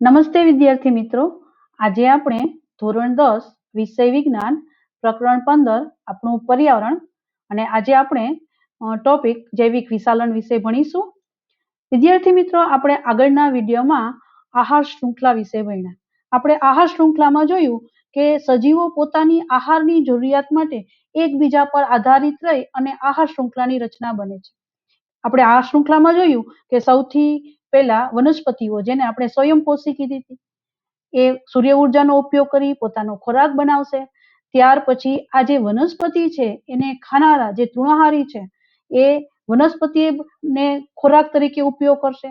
નમસ્તે વિદ્યાર્થી મિત્રો. આજે આપણે ધોરણ દસ વિષય વિજ્ઞાન પ્રકરણ પંદર આપણું પર્યાવરણ અને આજે આપણે ટોપિક જૈવિક વિશાલન વિશે ભણીશું. વિદ્યાર્થી મિત્રો, આપણે આગળના વિડીયોમાં આહાર શૃંખલા વિશે ભણ્યા. આપણે આહાર શૃંખલામાં જોયું કે સજીવો પોતાની આહારની જરૂરિયાત માટે એકબીજા પર આધારિત રહી અને આહાર શૃંખલાની રચના બને છે. આપણે આ શૃંખલામાં જોયું કે સૌથી પહેલા વનસ્પતિઓ જેને આપણે સ્વયંપોષી કીધી હતી, એ સૂર્ય ઉર્જાનો ઉપયોગ કરી પોતાનો ખોરાક બનાવશે. ત્યાર પછી આ જે વનસ્પતિ છે, એને ખાનારા જે તૃણાહારી છે, એ વનસ્પતિ ને ખોરાક તરીકે ઉપયોગ કરશે.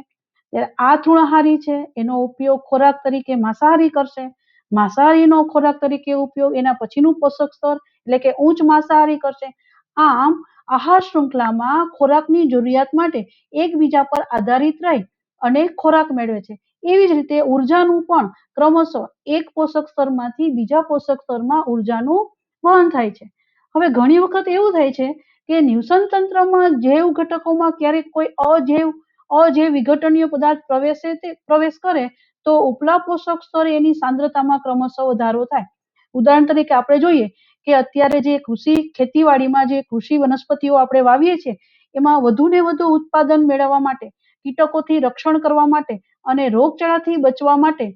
ત્યારે આ તૃણાહારી છે, એનો ઉપયોગ ખોરાક તરીકે માંસાહારી કરશે. માંસાહારીનો ખોરાક તરીકે ઉપયોગ એના પછીનું પોષક સ્તર, એટલે કે ઉચ્ચ માંસાહારી કરશે. આમ, આહાર શૃંખલામાં ખોરાકની જરૂરિયાત માટે એકબીજા પર આધારિત રહી. અને ખોરાક મેળવે છે. એવી જ રીતે ઉર્જાનું પણ ક્રમશઃ એક પોષક સ્તરમાંથી બીજા પોષક સ્તરમાં ઉર્જાનું વહન થાય છે. હવે ઘણી વખત એવું થાય છે કે નિવસન તંત્રમાં જૈવ ઘટકોમાં ક્યારેક કોઈ અજૈવ અજૈવ વિઘટનીય પદાર્થ પ્રવેશે તે, પ્રવેશ કરે તો ઉપલા પોષક સ્તરે એની સાંદ્રતામાં ક્રમશઃ વધારો થાય. ઉદાહરણ તરીકે આપણે જોઈએ કે અત્યારે જે કૃષિ ખેતીવાડીમાં જે કૃષિ વનસ્પતિઓ આપણે વાવીએ છીએ, એમાં વધુ ને વધુ ઉત્પાદન મેળવવા માટે કીટકોથી રક્ષણ કરવા માટે અને રોગચાળાથી બચવા માટે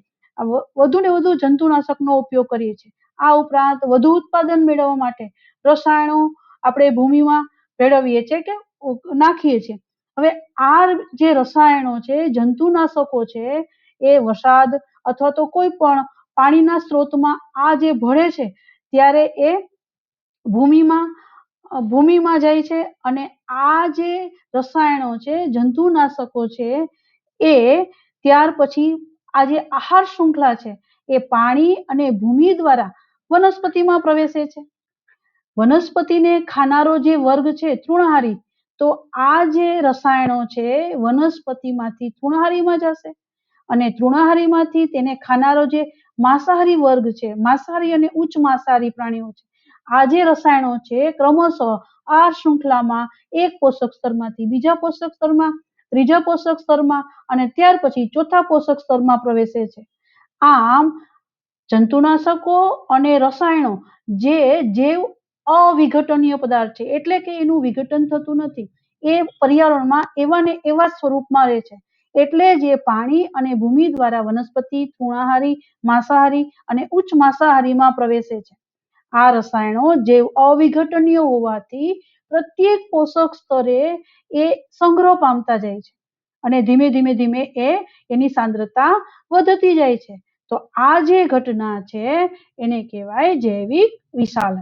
વધુ ને વધુ જંતુનાશકનો ઉપયોગ કરીએ છીએ. આ ઉપરાંત વધુ ઉત્પાદન મેળવવા માટે રસાયણો આપણે ભૂમિમાં ભેળવીએ છીએ કે નાખીએ છીએ. હવે આ જે રસાયણો છે, જંતુનાશકો છે, એ વરસાદ અથવા તો કોઈ પણ પાણીના સ્ત્રોતમાં આ જે ભળે છે, ત્યારે એ ભૂમિમાં ભૂમિમાં જાય છે અને આ જે રસાયણો છે, જંતુનાશકો છે, એ ત્યાર પછી આ જે આહાર શૃંખલા છે, એ પાણી અને ભૂમિ દ્વારા વનસ્પતિમાં પ્રવેશે છે. વનસ્પતિને ખાનારો જે વર્ગ છે, તૃણહારી, તો આ જે રસાયણો છે, વનસ્પતિમાંથી તૃણહારીમાં જશે અને તૃણાહારીમાંથી તેને ખાનારો જે માંસાહારી વર્ગ છે, માંસાહારી અને ઉચ્ચ માંસાહારી પ્રાણીઓ છે આ જે રસાયણો છે, ક્રમશઃ આ શૃંખલામાં એક પોષક સ્તરમાંથી બીજા પોષક સ્તરમાં, ત્રીજા પોષક સ્તરમાં અને ત્યાર પછી ચોથા પોષક સ્તરમાં પ્રવેશે છે. આમ, જંતુનાશકો અને રસાયણો જે જૈવ અવિઘટનીય પદાર્થ છે, એટલે કે એનું વિઘટન થતું નથી, એ પર્યાવરણમાં એવા ને એવા સ્વરૂપમાં રહે છે. એટલે જે પાણી અને ભૂમિ દ્વારા વનસ્પતિ, તૃણાહારી, માંસાહારી અને ઉચ્ચ માંસાહારીમાં પ્રવેશે છે. આ રસાયણો જૈવ અવિઘટનીય હોવાથી પ્રત્યેક પોષક સ્તરે એ સંગ્રહ પામતા જાય છે અને ધીમે ધીમે ધીમે એ એની સાંદ્રતા વધતી જાય છે. તો આ જે ઘટના છે એને કહેવાય જૈવિક વિશાલન.